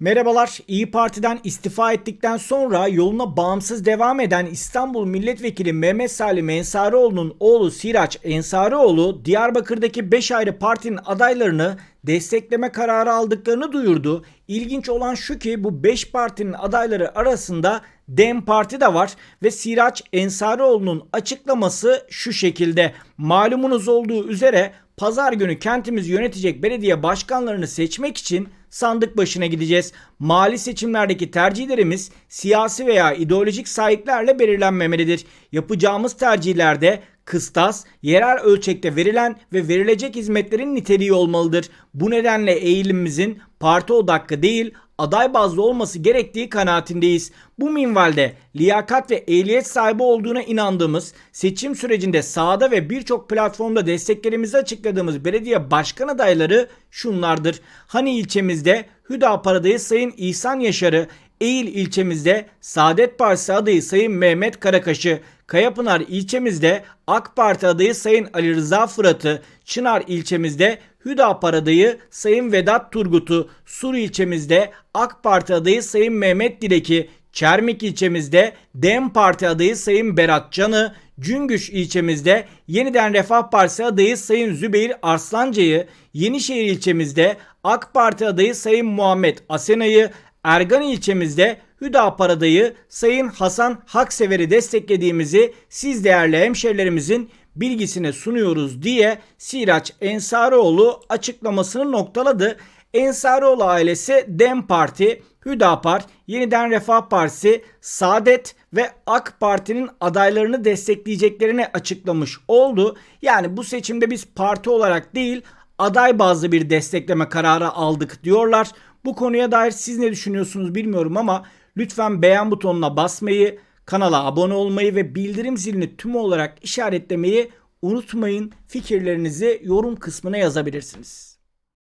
Merhabalar. İyi Parti'den istifa ettikten sonra yoluna bağımsız devam eden İstanbul Milletvekili Mehmet Salim Ensarioğlu'nun oğlu Siraç Ensarioğlu Diyarbakır'daki 5 ayrı partinin adaylarını destekleme kararı aldıklarını duyurdu. İlginç olan şu ki bu 5 partinin adayları arasında DEM Parti de var ve Siraç Ensarioğlu'nun açıklaması şu şekilde. Malumunuz olduğu üzere pazar günü kentimizi yönetecek belediye başkanlarını seçmek için sandık başına gideceğiz. Mali seçimlerdeki tercihlerimiz siyasi veya ideolojik sahiplerle belirlenmemelidir. Yapacağımız tercihlerde kıstas, yerel ölçekte verilen ve verilecek hizmetlerin niteliği olmalıdır. Bu nedenle eğilimimizin parti odaklı değil, aday bazlı olması gerektiği kanaatindeyiz. Bu minvalde liyakat ve ehliyet sahibi olduğuna inandığımız, seçim sürecinde sahada ve birçok platformda desteklerimizi açıkladığımız belediye başkan adayları şunlardır. Hani ilçemizde Hüdapar adayı Sayın İhsan Yaşar'ı, Eğil ilçemizde Saadet Partisi adayı Sayın Mehmet Karakaş'ı, Kayapınar ilçemizde AK Parti adayı Sayın Ali Rıza Fırat'ı, Çınar ilçemizde Hüdapar adayı Sayın Vedat Turgut'u, Sur ilçemizde AK Parti adayı Sayın Mehmet Dilek'i, Çermik ilçemizde DEM Parti adayı Sayın Berat Can'ı, Cüngüş ilçemizde Yeniden Refah Partisi adayı Sayın Zübeyir Arslanca'yı, Yenişehir ilçemizde AK Parti adayı Sayın Muhammed Asena'yı, Ergan ilçemizde Hüdapar adayı Sayın Hasan Haksever'i desteklediğimizi siz değerli hemşerilerimizin bilgisine sunuyoruz diye Siraç Ensarioğlu açıklamasını noktaladı. Ensarioğlu ailesi DEM Parti, Hüdapar, Yeniden Refah Partisi, Saadet ve AK Parti'nin adaylarını destekleyeceklerini açıklamış oldu. Yani bu seçimde biz parti olarak değil aday bazlı bir destekleme kararı aldık diyorlar. Bu konuya dair siz ne düşünüyorsunuz bilmiyorum ama lütfen beğen butonuna basmayı, kanala abone olmayı ve bildirim zilini tüm olarak işaretlemeyi unutmayın. Fikirlerinizi yorum kısmına yazabilirsiniz.